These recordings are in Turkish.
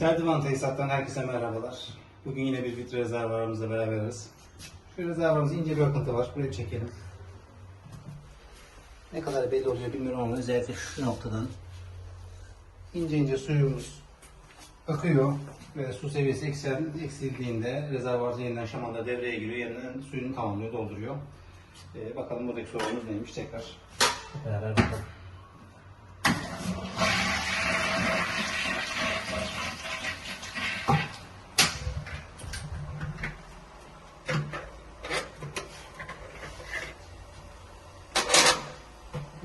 Serdivan Tesisat'tan herkese merhabalar. Bugün yine bir filtre rezervuarımızla beraberiz. Şu rezervuarımızda ince bir akıntı var. Buraya çekelim. Ne kadar belli oluyor bilmiyorum ama özellikle şu noktadan ince ince suyumuz akıyor ve su seviyesi eksel, eksildiğinde rezervuar yeniden şamanda devreye giriyor. Yeniden suyunu tamamlıyor, dolduruyor. Ee, bakalım buradaki sorunumuz neymiş tekrar beraber bakalım.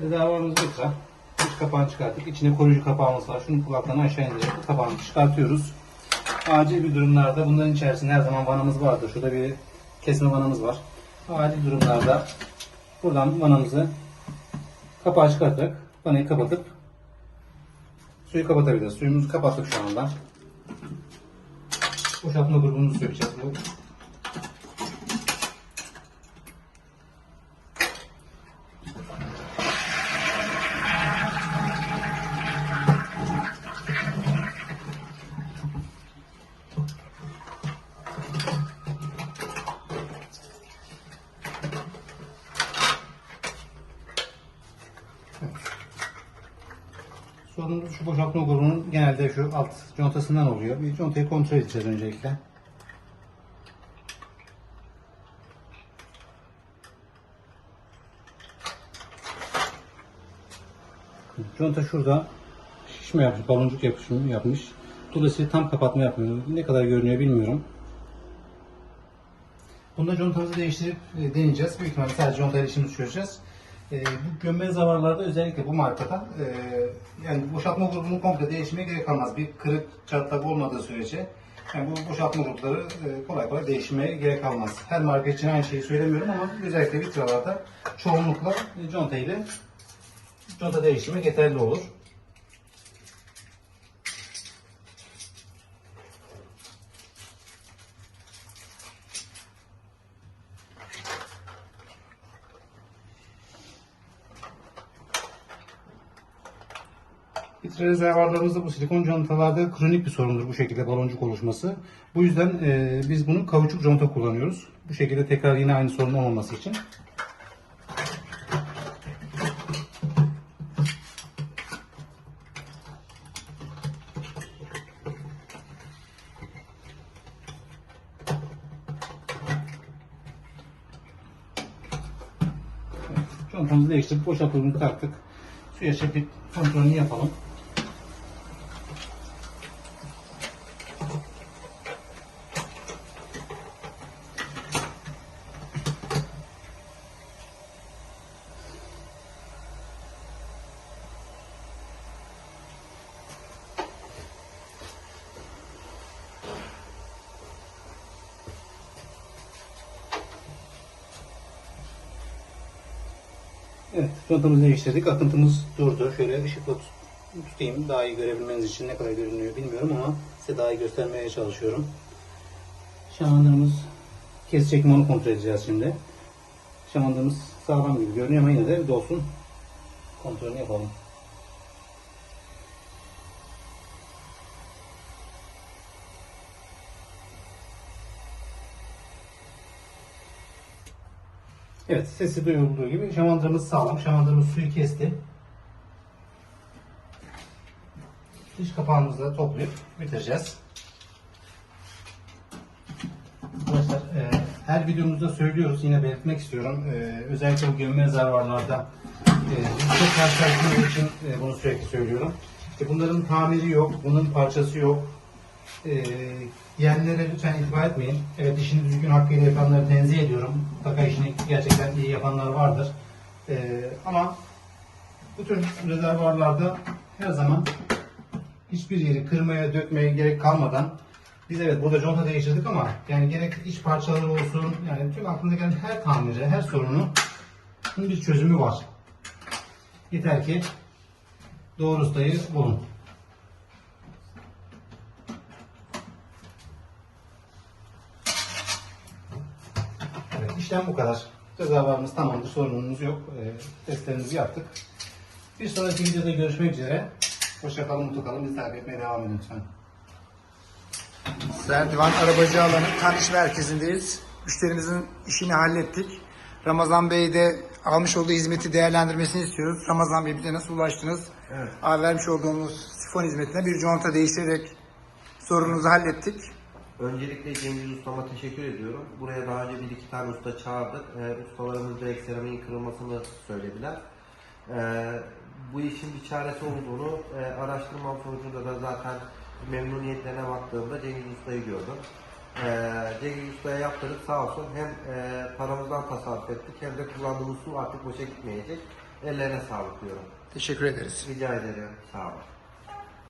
Rezervuarımız lütfen. İç kapağını çıkarttık. İçine koruyucu kapağımız var. Şunun kulaklarını aşağı indirip kapağını çıkartıyoruz. Acil bir durumlarda bunların içerisinde her zaman vanamız vardır. Şurada bir kesme vanamız var. Acil durumlarda buradan vanamızı kapağı çıkartarak vanayı kapatıp suyu kapatabiliriz. Suyumuzu kapattık şu anda. Boşaltma grubumuzu sökeceğiz. Sorunumuz şu boşaltma grubunun genelde şu alt contasından oluyor. Bir contayı kontrol edeceğiz öncelikle. Conta şurada şişme yapmış, baloncuk yapışımı yapmış. Dolayısıyla tam kapatma yapmıyor. Ne kadar görünüyor bilmiyorum. Bunda contamızı değiştirip e, deneyeceğiz. Büyük ihtimalle sadece contayla işimizi çözeceğiz. E, bu gömme zavarlarda özellikle bu markada e, yani boşaltma grubunu komple değişmeye gerek kalmaz. Bir kırık çatlak olmadığı sürece yani bu boşaltma grupları e, kolay kolay değişmeye gerek kalmaz. Her marka için aynı şeyi söylemiyorum ama özellikle vitralarda çoğunlukla conta ile conta değişimi yeterli olur. Filtre rezervuarlarımızda bu silikon contalarda kronik bir sorundur bu şekilde baloncuk oluşması. Bu yüzden e, biz bunu kauçuk conta kullanıyoruz. Bu şekilde tekrar yine aynı sorun olmaması için. Contamızı değiştirip boşaltımızı taktık. Suya çekip kontrolünü yapalım. Evet, contamızı değiştirdik. Akıntımız durdu. Şöyle ışıkla tut- tutayım daha iyi görebilmeniz için ne kadar görünüyor bilmiyorum ama size daha iyi göstermeye çalışıyorum. Şamandırımız kesecek mi onu kontrol edeceğiz şimdi. Şamandırımız sağlam gibi görünüyor ama yine de dolsun. Kontrolünü yapalım. Evet, sesi duyulduğu gibi şamandırımız sağlam. Şamandırımız suyu kesti. Dış kapağımızı da toplayıp bitireceğiz. Arkadaşlar e, her videomuzda söylüyoruz yine belirtmek istiyorum. E, özellikle bu gömme rezervuarlarda e, karşılaştırmak için e, bunu sürekli söylüyorum. E, bunların tamiri yok, bunun parçası yok. E, yeğenlere lütfen itibar etmeyin. Evet işini düzgün hakkıyla yapanları tenzih ediyorum. Mutlaka işini gerçekten iyi yapanlar vardır. E, ama bu tür rezervuarlarda her zaman hiçbir yeri kırmaya, dökmeye gerek kalmadan biz evet burada conta değiştirdik ama yani gerek iç parçaları olsun yani tüm aklınıza gelen her tamiri, her sorunu bir çözümü var. Yeter ki doğru ustayı bulun. İşlem bu kadar. Rezervuarımız tamamdır, sorunumuz yok. Ee, testlerimizi yaptık. Bir sonraki videoda görüşmek üzere. Hoşça kalın, mutlu kalın. Bizi takip etmeye devam edin lütfen. Serdivan Arabacı Alanı tanış merkezindeyiz. Müşterimizin işini hallettik. Ramazan Bey de almış olduğu hizmeti değerlendirmesini istiyoruz. Ramazan Bey bize nasıl ulaştınız? Evet. Abi vermiş olduğumuz sifon hizmetine bir conta değiştirerek sorununuzu hallettik. Öncelikle Cengiz Usta'ma teşekkür ediyorum. Buraya daha önce bir iki tane usta çağırdık. Ee, ustalarımız da ekseramiğin kırılmasını söylediler. Ee, bu işin bir çaresi olduğunu e, araştırmam sonucunda da zaten memnuniyetlerine baktığımda Cengiz Usta'yı gördüm. Ee, Cengiz Usta'ya yaptırdık sağ olsun hem e, paramızdan tasarruf ettik hem de kullandığımız su artık boşa gitmeyecek. Ellerine sağlık diyorum. Teşekkür ederiz. Rica ederim. Sağ olun.